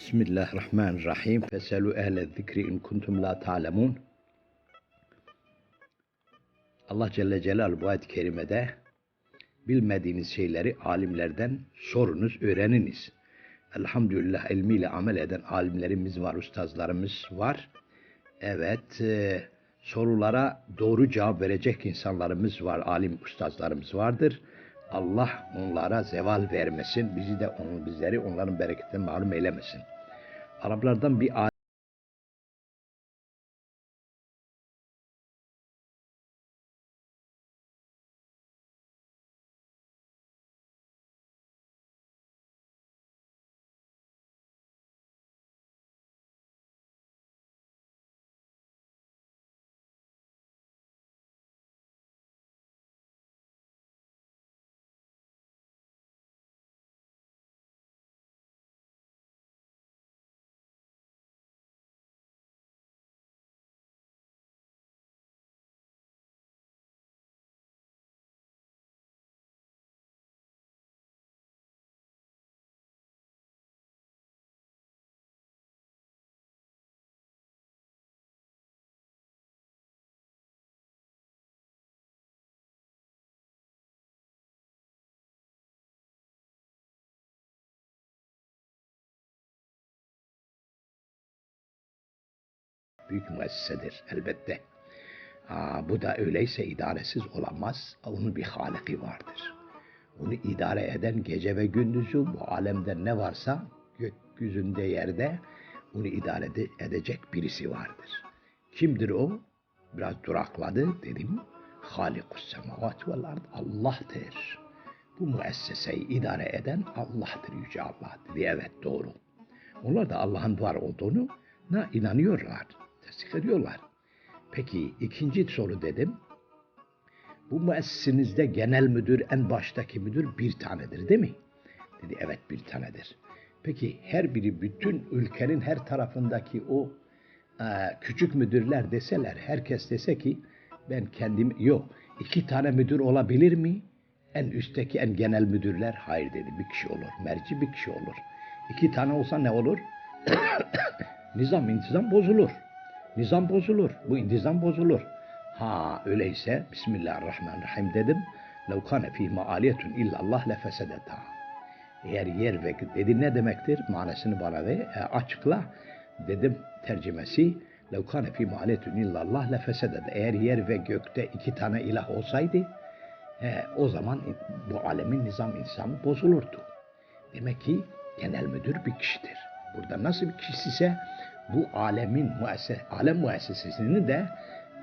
Bismillahirrahmanirrahim. Feselu ehle zikri in kuntum la ta'lemun. Allah Celle Celal bu ayet-i kerimede bilmediğiniz şeyleri alimlerden sorunuz, öğreniniz. Elhamdülillah ilmiyle amel eden alimlerimiz var, ustazlarımız var. Evet, e, sorulara doğru cevap verecek insanlarımız var, alim ustazlarımız vardır. Allah onlara zeval vermesin, bizi de onu, bizleri onların bereketinden mahrum eylemesin. Araplardan bir büyük müessesedir elbette. Aa, bu da öyleyse idaresiz olamaz. Onun bir haliki vardır. Onu idare eden gece ve gündüzü bu alemde ne varsa gökyüzünde yerde onu idare ede- edecek birisi vardır. Kimdir o? Biraz durakladı dedim. Halikus semavat vel ard Allah'tır. Bu müesseseyi idare eden Allah'tır Yüce Allah dedi. Evet doğru. Onlar da Allah'ın var olduğunu na inanıyorlar, tasdik ediyorlar. Peki ikinci soru dedim. Bu müessesenizde genel müdür, en baştaki müdür bir tanedir değil mi? Dedi evet bir tanedir. Peki her biri bütün ülkenin her tarafındaki o e, küçük müdürler deseler, herkes dese ki ben kendim yok. iki tane müdür olabilir mi? En üstteki en genel müdürler hayır dedi bir kişi olur. Merci bir kişi olur. İki tane olsa ne olur? Nizam intizam bozulur. Nizam bozulur. Bu intizam bozulur. Ha öyleyse Bismillahirrahmanirrahim dedim. لَوْ كَانَ ف۪ي مَعَالِيَةٌ اِلَّا اللّٰهِ لَفَسَدَتَا Eğer yer ve dedi ne demektir? Manasını bana ve e, açıkla. Dedim tercümesi لَوْ كَانَ ف۪ي مَعَالِيَةٌ اِلَّا اللّٰهِ لَفَسَدَتَا Eğer yer ve gökte iki tane ilah olsaydı e, o zaman bu alemin nizam intizamı bozulurdu. Demek ki genel müdür bir kişidir. Burada nasıl bir kişi ise bu alemin müesse, alem müessesesini de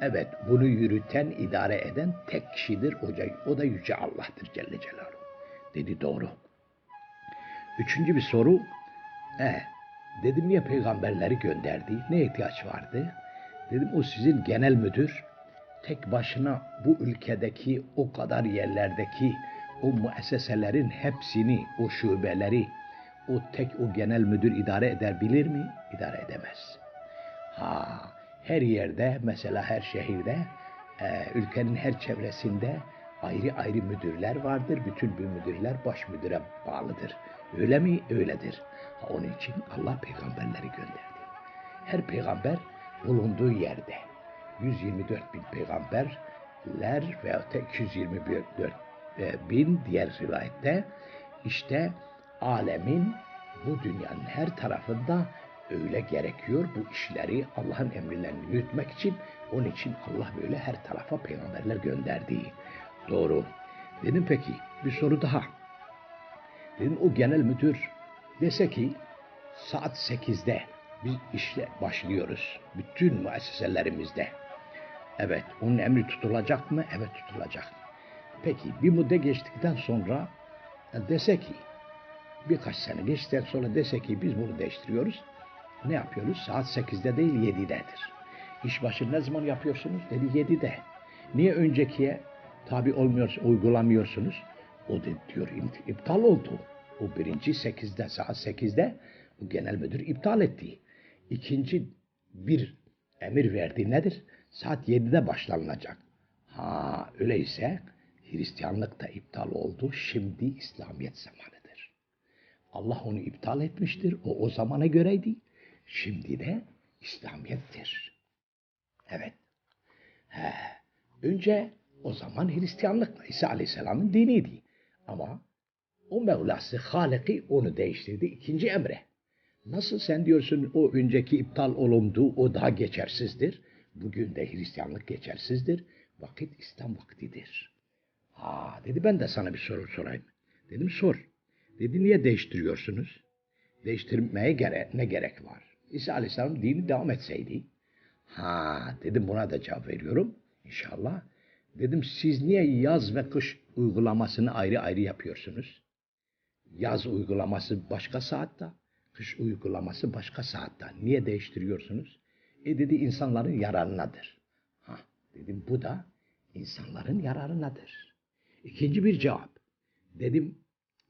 evet bunu yürüten, idare eden tek kişidir. O o da Yüce Allah'tır Celle Celaluhu. Dedi doğru. Üçüncü bir soru. E, dedim ya peygamberleri gönderdi. Ne ihtiyaç vardı? Dedim o sizin genel müdür tek başına bu ülkedeki o kadar yerlerdeki o müesseselerin hepsini, o şubeleri, o tek o genel müdür idare eder bilir mi? İdare edemez. Ha, her yerde mesela her şehirde, e, ülkenin her çevresinde ayrı ayrı müdürler vardır. Bütün bu müdürler baş müdüre bağlıdır. Öyle mi? Öyledir. Ha, onun için Allah peygamberleri gönderdi. Her peygamber bulunduğu yerde 124 bin peygamberler ve 224 e, bin diğer rivayette işte alemin bu dünyanın her tarafında öyle gerekiyor bu işleri Allah'ın emirlerini yürütmek için. Onun için Allah böyle her tarafa peygamberler gönderdi. Doğru. Dedim peki bir soru daha. Dedim o genel müdür dese ki saat 8'de biz işle başlıyoruz. Bütün müesseselerimizde. Evet onun emri tutulacak mı? Evet tutulacak. Peki bir müddet geçtikten sonra e, dese ki birkaç sene geçtikten sonra dese ki biz bunu değiştiriyoruz. Ne yapıyoruz? Saat 8'de değil 7'dedir. İş başı ne zaman yapıyorsunuz? Dedi 7'de. Niye öncekiye tabi olmuyorsunuz, uygulamıyorsunuz? O da diyor ip- iptal oldu. O birinci 8'de, saat 8'de bu genel müdür iptal etti. İkinci bir emir verdi nedir? Saat 7'de başlanılacak. Ha öyleyse Hristiyanlık da iptal oldu. Şimdi İslamiyet zamanıdır. Allah onu iptal etmiştir. O o zamana göreydi. Şimdi de İslamiyettir. Evet. He. Önce o zaman Hristiyanlık İsa Aleyhisselam'ın diniydi. Ama o Mevlası Haliki onu değiştirdi ikinci emre. Nasıl sen diyorsun o önceki iptal olundu, o daha geçersizdir. Bugün de Hristiyanlık geçersizdir. Vakit İslam vaktidir. Ha dedi ben de sana bir soru sorayım. Dedim sor. Dedi niye değiştiriyorsunuz? Değiştirmeye gere ne gerek var? İsa Aleyhisselam dini devam etseydi. Ha dedim buna da cevap veriyorum. İnşallah. Dedim siz niye yaz ve kış uygulamasını ayrı ayrı yapıyorsunuz? Yaz uygulaması başka saatte, kış uygulaması başka saatte. Niye değiştiriyorsunuz? E dedi insanların yararınadır. Ha dedim bu da insanların yararınadır. İkinci bir cevap. Dedim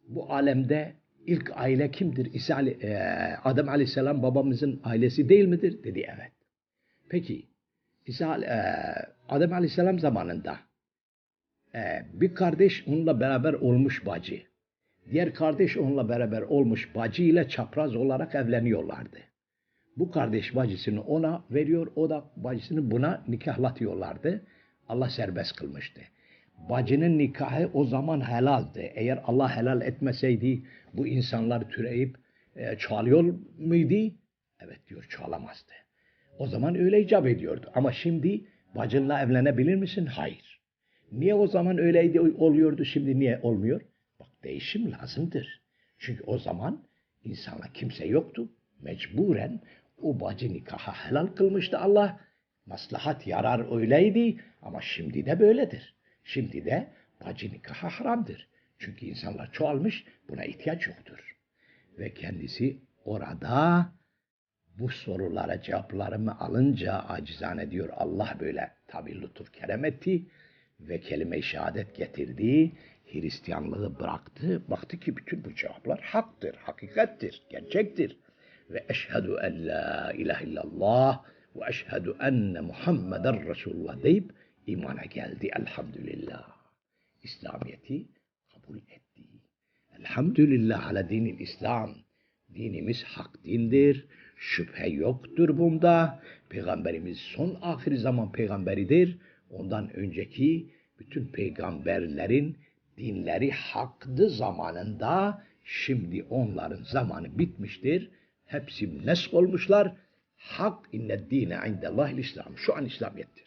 bu alemde ilk aile kimdir? İsa, Ali- e, Adem Aleyhisselam babamızın ailesi değil midir? Dedi evet. Peki İsa, e, Adem Aleyhisselam zamanında e, bir kardeş onunla beraber olmuş bacı. Diğer kardeş onunla beraber olmuş bacı ile çapraz olarak evleniyorlardı. Bu kardeş bacısını ona veriyor, o da bacısını buna nikahlatıyorlardı. Allah serbest kılmıştı. Bacının nikahı o zaman helaldi. Eğer Allah helal etmeseydi bu insanlar türeyip e, çalıyor muydu? Evet diyor çalamazdı. O zaman öyle icap ediyordu. Ama şimdi bacınla evlenebilir misin? Hayır. Niye o zaman öyleydi oluyordu şimdi niye olmuyor? Bak değişim lazımdır. Çünkü o zaman insana kimse yoktu. Mecburen o bacı nikaha helal kılmıştı Allah. Maslahat yarar öyleydi ama şimdi de böyledir. Şimdi de bacı nikaha haramdır. Çünkü insanlar çoğalmış buna ihtiyaç yoktur. Ve kendisi orada bu sorulara cevaplarımı alınca acizane diyor Allah böyle tabi lütuf kerem etti ve kelime-i şehadet getirdi. Hristiyanlığı bıraktı. Baktı ki bütün bu cevaplar haktır, hakikattir, gerçektir. Ve eşhedü en la ilahe illallah ve eşhedü enne Muhammeden Resulullah deyip imana geldi elhamdülillah. İslamiyet'i kabul etti. Elhamdülillah ala dinil İslam. Dinimiz hak dindir. Şüphe yoktur bunda. Peygamberimiz son ahir zaman peygamberidir. Ondan önceki bütün peygamberlerin dinleri haktı zamanında. Şimdi onların zamanı bitmiştir. Hepsi nesk olmuşlar. Hak inne dine indellahil İslam. Şu an İslamiyettir.